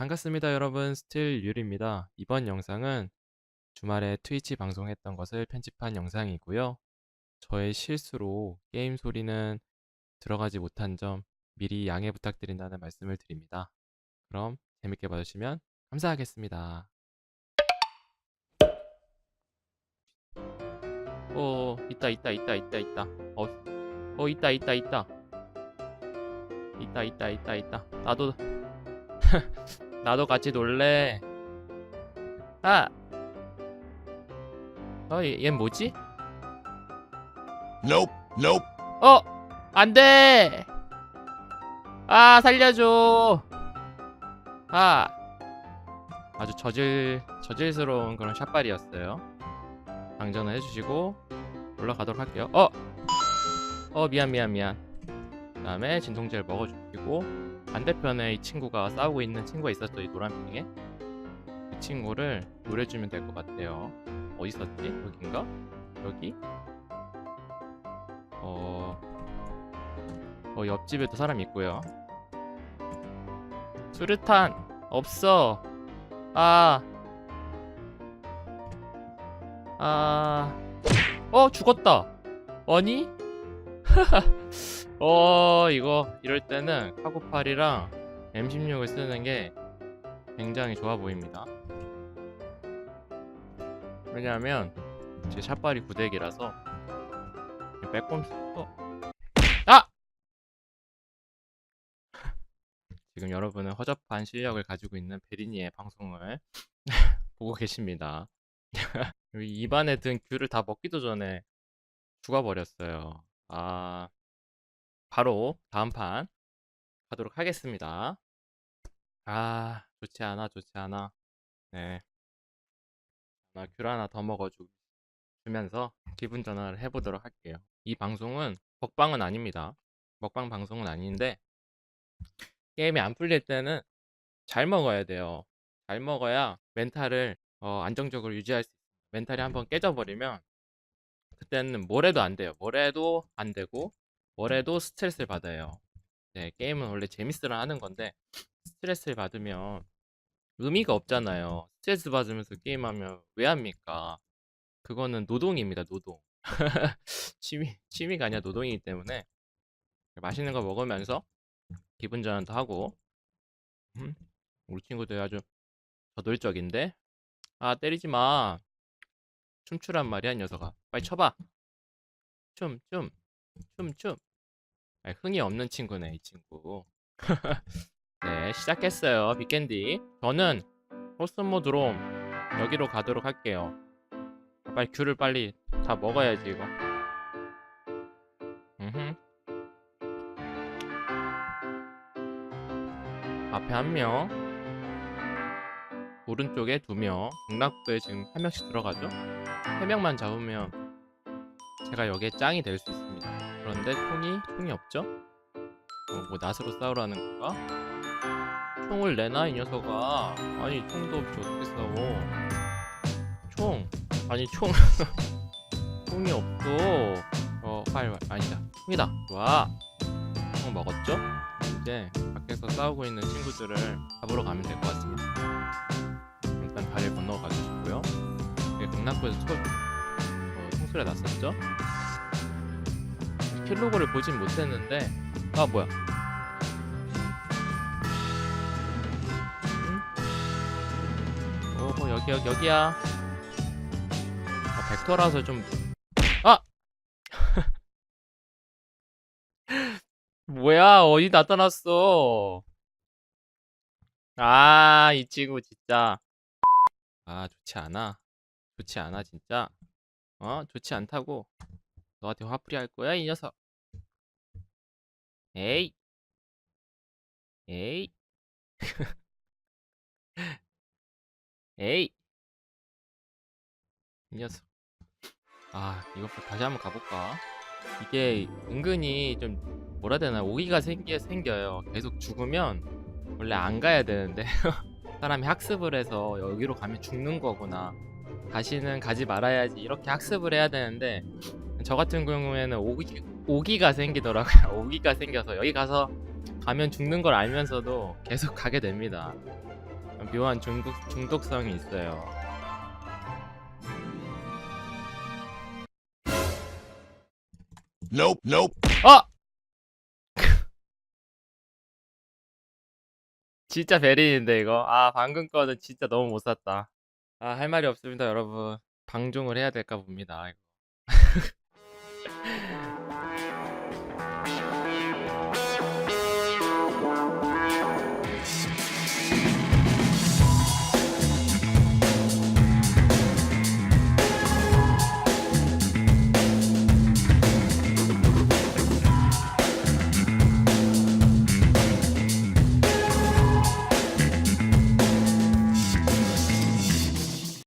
반갑습니다, 여러분. 스틸 유리입니다. 이번 영상은 주말에 트위치 방송했던 것을 편집한 영상이고요. 저의 실수로 게임 소리는 들어가지 못한 점 미리 양해 부탁드린다는 말씀을 드립니다. 그럼 재밌게 봐주시면 감사하겠습니다. 어, 있다, 있다, 있다, 있다, 있다. 어, 어, 있다, 있다, 있다. 있다, 있다, 있다, 있다. 나도, 나도 같이 놀래. 아! 어, 얘, 얘 뭐지? Nope, nope. 어! 안 돼! 아, 살려줘! 아! 아주 저질, 저질스러운 그런 샷발이었어요. 방전을 해주시고, 올라가도록 할게요. 어! 어, 미안, 미안, 미안. 그 다음에 진통제를 먹어주시고, 반대편에 이 친구가 싸우고 있는 친구가 있었죠, 이 노란 핑에. 그 친구를 노려주면 될 것 같아요. 어디 있었지? 여긴가? 여기? 어, 어 옆집에도 사람 있고요. 수류탄 없어. 아, 아, 어 죽었다. 아니? 어 이거 이럴 때는 카고팔이랑 M16을 쓰는 게 굉장히 좋아 보입니다. 왜냐하면 제 샷발이 구대기라서 빼꼼 어. 아! 지금 여러분은 허접한 실력을 가지고 있는 베리니의 방송을 보고 계십니다. 입안에 든 귤을 다 먹기도 전에 죽어버렸어요. 아, 바로 다음 판 가도록 하겠습니다. 아, 좋지 않아, 좋지 않아. 네. 나귤 하나 더 먹어주면서 기분 전환을 해보도록 할게요. 이 방송은 먹방은 아닙니다. 먹방 방송은 아닌데 게임이 안 풀릴 때는 잘 먹어야 돼요. 잘 먹어야 멘탈을 어, 안정적으로 유지할 수 있어요. 멘탈이 한번 깨져버리면 그때는 뭘 해도 안 돼요. 뭘 해도 안 되고 뭘 해도 스트레스를 받아요. 네, 게임은 원래 재밌으라 하는 건데 스트레스를 받으면 의미가 없잖아요. 스트레스 받으면서 게임하면 왜 합니까? 그거는 노동입니다, 노동. 취미, 취미가 아니라 노동이기 때문에 맛있는 거 먹으면서 기분 전환도 하고 음, 우리 친구들 아주 저돌적인데 아 때리지 마 춤추란 말이야 이 녀석아. 빨리 쳐봐. 춤 춤 춤춤. 아, 흥이 없는 친구네 이 친구. 네 시작했어요 빅캔디. 저는 코스모드롬 여기로 가도록 할게요. 빨리 귤을 빨리 다 먹어야지 이거. 음흠. 앞에 한 명, 오른쪽에 두 명, 북락부에 지금 한 명씩 들어가죠. 세 명만 잡으면 제가 여기에 짱이 될 수 있습니다. 그런데 총이 총이 없죠? 어, 뭐 낫으로 싸우라는 건가? 총을 내놔 이 녀석아. 아니 총도 없이 어떻게 싸워? 총. 아니 총 총이 없어 어활 아니다 총이다 좋아 총 먹었죠? 이제 밖에서 싸우고 있는 친구들을 잡으러 가면 될 것 같습니다 강남구에서 초, 어, 총소리가 났었죠? 킬로그를 보진 못했는데 아 뭐야 응? 오호 여기 여기 여기야 아, 벡터라서 좀 아! 뭐야 어디 나타났어 아 이 친구 진짜 아 좋지 않아 좋지 않아 진짜. 어 좋지 않다고. 너한테 화풀이 할 거야 이 녀석. 에이. 에이. 에이. 이 녀석. 아 이것부터 다시 한번 가볼까? 이게 은근히 좀 뭐라 되나 오기가 생기, 생겨요. 계속 죽으면 원래 안 가야 되는데 사람이 학습을 해서 여기로 가면 죽는 거구나 다시는 가지 말아야지 이렇게 학습을 해야 되는데 저 같은 경우에는 오기, 오기가 생기더라고요 오기가 생겨서 여기 가서 가면 죽는 걸 알면서도 계속 가게 됩니다. 묘한 중독, 중독성이 있어요. Nope, nope. 아! 진짜 베린인데 이거. 아 방금 거는 진짜 너무 못 샀다. 아 할 말이 없습니다 여러분. 방종을 해야 될까 봅니다.